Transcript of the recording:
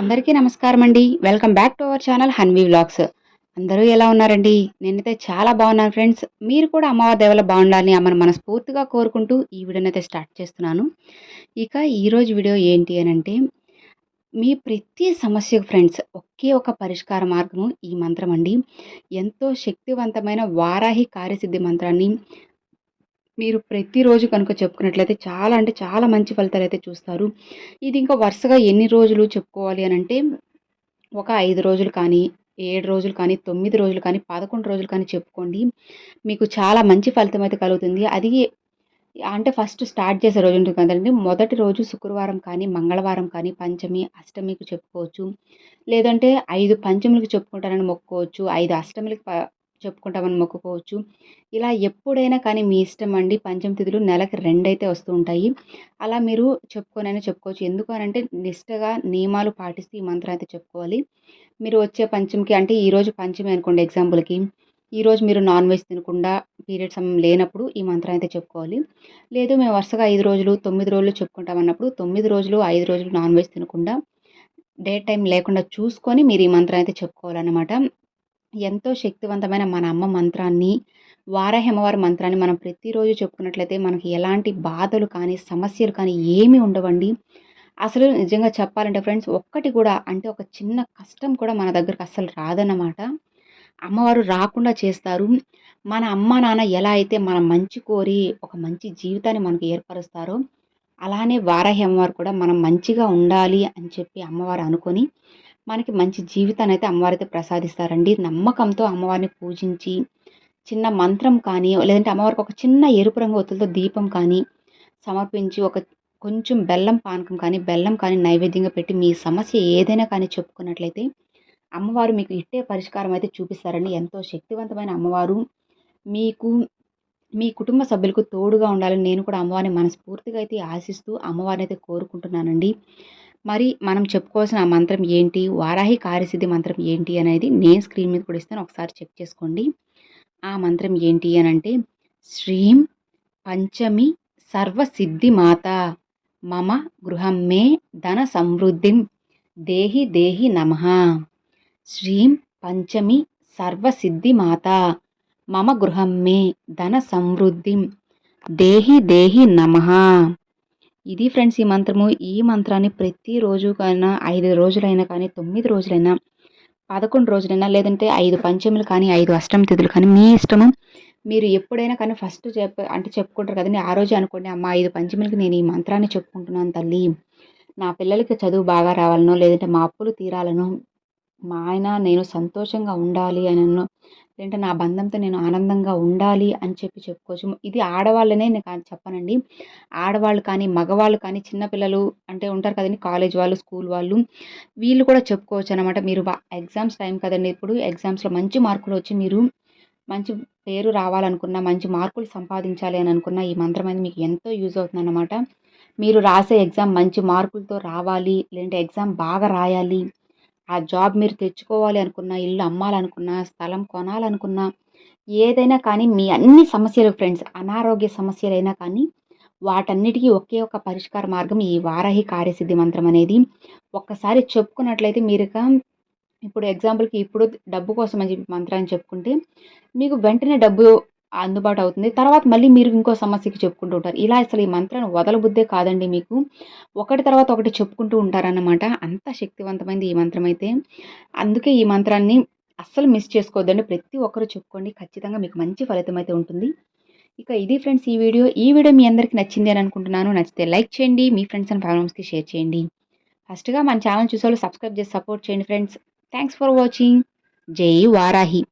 అందరికీ నమస్కారం అండి. Welcome back to our channel Hanvi vlogs అందరూ ఎలా ఉన్నారండి? నేనైతే చాలా బాగున్నాను ఫ్రెండ్స్. మీరు కూడా అమ్మవారి దేవల బాగుండాలని అమ్మను మనస్ఫూర్తిగా కోరుకుంటూ ఈ వీడియోని అయితే స్టార్ట్ చేస్తున్నాను. ఇక ఈరోజు వీడియో ఏంటి అని అంటే మీ ప్రతి సమస్యకు ఫ్రెండ్స్ ఒకే ఒక పరిష్కార మార్గము ఈ మంత్రం అండి. ఎంతో శక్తివంతమైన వారాహి కార్యసిద్ధి మంత్రాన్ని మీరు ప్రతిరోజు కనుక చెప్పుకున్నట్లయితే చాలా అంటే చాలా మంచి ఫలితాలు అయితే చూస్తారు. ఇది ఇంకా వరుసగా ఎన్ని రోజులు చెప్పుకోవాలి అని అంటే ఒక ఐదు రోజులు కానీ ఏడు రోజులు కానీ తొమ్మిది రోజులు కానీ పదకొండు రోజులు కానీ చెప్పుకోండి. మీకు చాలా మంచి ఫలితం అయితే కలుగుతుంది. అది అంటే ఫస్ట్ స్టార్ట్ చేసే రోజు ఉంటుంది కదండి. మొదటి రోజు శుక్రవారం కానీ మంగళవారం కానీ పంచమి అష్టమికి చెప్పుకోవచ్చు. లేదంటే ఐదు పంచములకు చెప్పుకుంటారని మొక్కుకోవచ్చు. ఐదు అష్టములకు చెప్పుకుంటామని మొక్కుకోవచ్చు. ఇలా ఎప్పుడైనా కానీ మీ ఇష్టం అండి. పంచమ తిథులు నెలకి రెండైతే వస్తూ ఉంటాయి. అలా మీరు చెప్పుకొనైనా చెప్పుకోవచ్చు. ఎందుకు అని అంటే నిష్టగా నియమాలు పాటిస్తూ ఈ మంత్రం అయితే చెప్పుకోవాలి. మీరు వచ్చే పంచమికి అంటే ఈరోజు పంచమి అనుకోండి ఎగ్జాంపుల్కి. ఈరోజు మీరు నాన్ వెజ్ తినకుండా పీరియడ్స్ లేనప్పుడు ఈ మంత్రం అయితే చెప్పుకోవాలి. లేదు మేము వరుసగా ఐదు రోజులు తొమ్మిది రోజులు చెప్పుకుంటాం అన్నప్పుడు తొమ్మిది రోజులు ఐదు రోజులు నాన్ వెజ్ తినకుండా డే టైం లేకుండా చూసుకొని మీరు ఈ మంత్రం అయితే చెప్పుకోవాలన్నమాట. ఎంతో శక్తివంతమైన మన అమ్మ మంత్రాన్ని వారాహమ్మవారి మంత్రాన్ని మనం ప్రతిరోజు చెప్పుకున్నట్లయితే మనకి ఎలాంటి బాధలు కానీ సమస్యలు కానీ ఏమీ ఉండవండి. అసలు నిజంగా చెప్పాలంటే ఫ్రెండ్స్ ఒక్కటి కూడా అంటే ఒక చిన్న కష్టం కూడా మన దగ్గరకు అస్సలు రాదన్నమాట. అమ్మవారు రాకుండా చేస్తారు. మన అమ్మ నాన్న ఎలా అయితే మన మంచి కోరి ఒక మంచి జీవితాన్ని మనకు ఏర్పరుస్తారో అలానే వారాహి అమ్మవారు కూడా మనం మంచిగా ఉండాలి అని చెప్పి అమ్మవారు అనుకొని మనకి మంచి జీవితాన్ని అయితే అమ్మవారైతే ప్రసాదిస్తారండి. నమ్మకంతో అమ్మవారిని పూజించి చిన్న మంత్రం కానీ లేదంటే అమ్మవారికి ఒక చిన్న ఎరుపు రంగు ఒత్తులతో దీపం కానీ సమర్పించి ఒక కొంచెం బెల్లం పానకం కానీ బెల్లం కానీ నైవేద్యంగా పెట్టి మీ సమస్య ఏదైనా కానీ చెప్పుకున్నట్లయితే అమ్మవారు మీకు ఇట్టే పరిష్కారం అయితే చూపిస్తారండి. ఎంతో శక్తివంతమైన అమ్మవారు. మీకు మీ కుటుంబ సభ్యులకు తోడుగా ఉండాలని నేను కూడా అమ్మవారిని మనస్ఫూర్తిగా అయితే ఆశిస్తూ అమ్మవారిని అయితే కోరుకుంటున్నానండి. మరి మనం చెప్పుకోవాల్సిన ఆ మంత్రం ఏంటి? వారాహి కార్యసిద్ధి మంత్రం ఏంటి అనేది నేను స్క్రీన్ మీద కూడా ఇస్తాను. ఒకసారి చెక్ చేసుకోండి. ఆ మంత్రం ఏంటి అని అంటే శ్రీం పంచమి సర్వసిద్ధి మాత. మమ గృహం మే ధన సమృద్ధిం దేహి దేహి నమ. శ్రీం పంచమి సర్వసిద్ధి మాత. మమ గృహం మే ధన సమృద్ధిం దేహి దేహి నమ. ఇది ఫ్రెండ్స్ ఈ మంత్రము. ఈ మంత్రాన్ని ప్రతిరోజు కన్నా ఐదు రోజులైనా కానీ తొమ్మిది రోజులైనా పదకొండు రోజులైనా లేదంటే ఐదు పంచములు కానీ ఐదు అష్టమి తిథులు కానీ మీ ఇష్టము. మీరు ఎప్పుడైనా కానీ ఫస్ట్ చెప్ప అంటే చెప్పుకుంటారు కదండి ఆ రోజు అనుకోండి అమ్మ ఐదు పంచములకి నేను ఈ మంత్రాన్ని చెప్పుకుంటున్నాను తల్లి. నా పిల్లలకి చదువు బాగా రావాలనో లేదంటే మా అప్పులు తీరాలనో మా ఆయన నేను సంతోషంగా ఉండాలి అని లేదంటే నా బంధంతో నేను ఆనందంగా ఉండాలి అని చెప్పి చెప్పుకోవచ్చు. ఇది ఆడవాళ్ళనే నేను చెప్పనండి. ఆడవాళ్ళు కానీ మగవాళ్ళు కానీ చిన్నపిల్లలు అంటే ఉంటారు కదండి కాలేజ్ వాళ్ళు స్కూల్ వాళ్ళు వీళ్ళు కూడా చెప్పుకోవచ్చు అనమాట మీరు ఎగ్జామ్స్ టైం కదండి. ఇప్పుడు ఎగ్జామ్స్లో మంచి మార్కులు వచ్చి మీరు మంచి పేరు రావాలనుకున్న మంచి మార్కులు సంపాదించాలి అని అనుకున్న ఈ మంత్రం అనేది మీకు ఎంతో యూజ్ అవుతుంది అనమాట మీరు రాసే ఎగ్జామ్ మంచి మార్కులతో రావాలి లేదంటే ఎగ్జామ్ బాగా రాయాలి ఆ జాబ్ మీరు తెచ్చుకోవాలి అనుకున్నా ఇల్లు అమ్మాలనుకున్నా స్థలం కొనాలనుకున్నా ఏదైనా కానీ మీ అన్ని సమస్యలు ఫ్రెండ్స్ అనారోగ్య సమస్యలైనా కానీ వాటన్నిటికీ ఒకే ఒక పరిష్కార మార్గం ఈ వారాహి కార్యసిద్ధి మంత్రం అనేది. ఒక్కసారి చెప్పుకున్నట్లయితే మీరు ఇప్పుడు ఎగ్జాంపుల్కి ఇప్పుడు డబ్బు కోసం అని చెప్పి మంత్రాన్ని చెప్పుకుంటే మీకు వెంటనే డబ్బు అందుబాటు అవుతుంది. తర్వాత మళ్ళీ మీరు ఇంకో సమస్యకి చెప్పుకుంటూ ఉంటారు. ఇలా అసలు ఈ మంత్రాన్ని వదలబుద్దే కాదండి మీకు. ఒకటి తర్వాత ఒకటి చెప్పుకుంటూ ఉంటారన్నమాట. అంత శక్తివంతమైంది ఈ మంత్రం అయితే. అందుకే ఈ మంత్రాన్ని అస్సలు మిస్ చేసుకోవద్దండి. ప్రతి ఒక్కరు చెప్పుకోండి. ఖచ్చితంగా మీకు మంచి ఫలితం అయితే ఉంటుంది. ఇక ఇది ఫ్రెండ్స్ ఈ వీడియో. ఈ వీడియో మీ అందరికీ నచ్చింది అని అనుకుంటున్నాను. నచ్చితే లైక్ చేయండి. మీ ఫ్రెండ్స్ అండ్ ఫ్యామిలీస్కి షేర్ చేయండి. ఫస్ట్గా మన ఛానల్ చూసేవాళ్ళు సబ్స్క్రైబ్ చేసి సపోర్ట్ చేయండి ఫ్రెండ్స్. Thanks for watching. జై వారాహి.